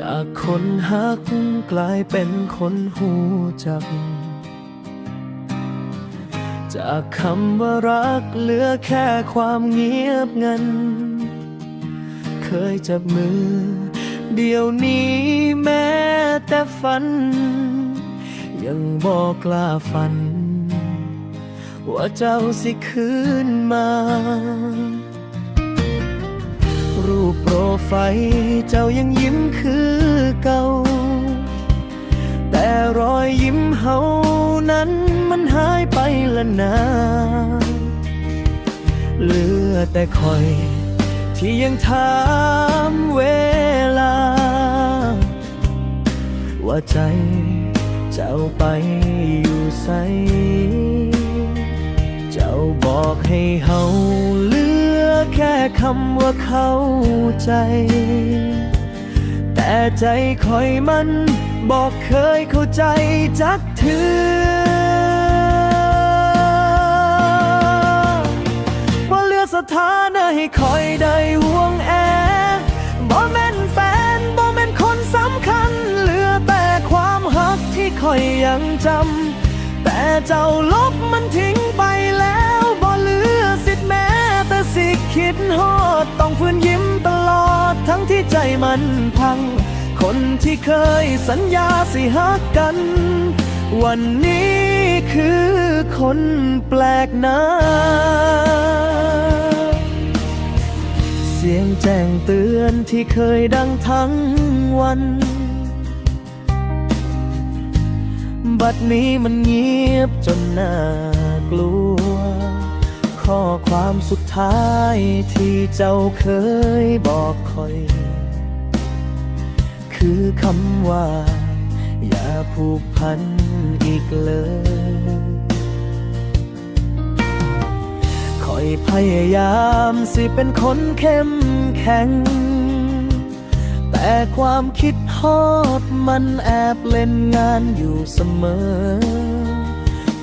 จากคนฮักกลายเป็นคนหูจัก จากคำว่ารักเหลือแค่ความเงียบงัน เคยจับมือ เดี๋ยวนี้แม้แต่ฝัน ยังบอกกล้าฝัน ว่าเจ้าสิคืนมา ไฟ เจ้ายังยิ้มคือเก่า แต่รอยยิ้มเฮานั้นมันหายไปละนาเหลือแต่คอย ที่ยังถามเวลา ว่าใจเจ้าไปอยู่ไสเจ้าบอกให้เฮา ค่คำว่าเข้าใจ แต่ใจคอยมันบอกเคยเข้าใจจักเธอว่าเลือสถานะให้คอยได้ห่วงแอบ่แม่นแฟนบ่แม่นคนสำคัญ เหลือแต่ความหักที่คอยยังจำแต่เจ้าลบมันทิ้งไป คิดฮอดต้องฝืนยิ้มตลอดทั้งที่ใจมันพัง คนที่เคยสัญญาสิฮักกัน วันนี้คือคนแปลกหน้าเสียงแจ้งเตือนที่เคยดังทั้งวัน บัดนี้มันเงียบจนน่ากลัว ข้อความสุดท้ายที่เจ้าเคยบอกคอย คือคำว่า อย่าผูกพันอีกเลยคอยพยายามสิเป็นคนเข้มแข็ง แต่ความคิดฮอดมันแอบเล่นงานอยู่เสมอ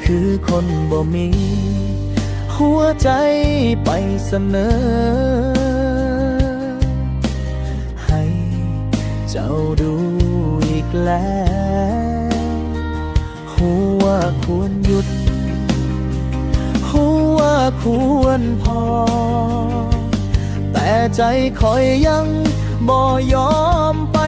คือคนบ่มี หัวใจไปเสนอ ให้เจ้าดูอีกแล้ว หัวควรหยุด หัวควรพอ แต่ใจคอยยังบ่ยอมไป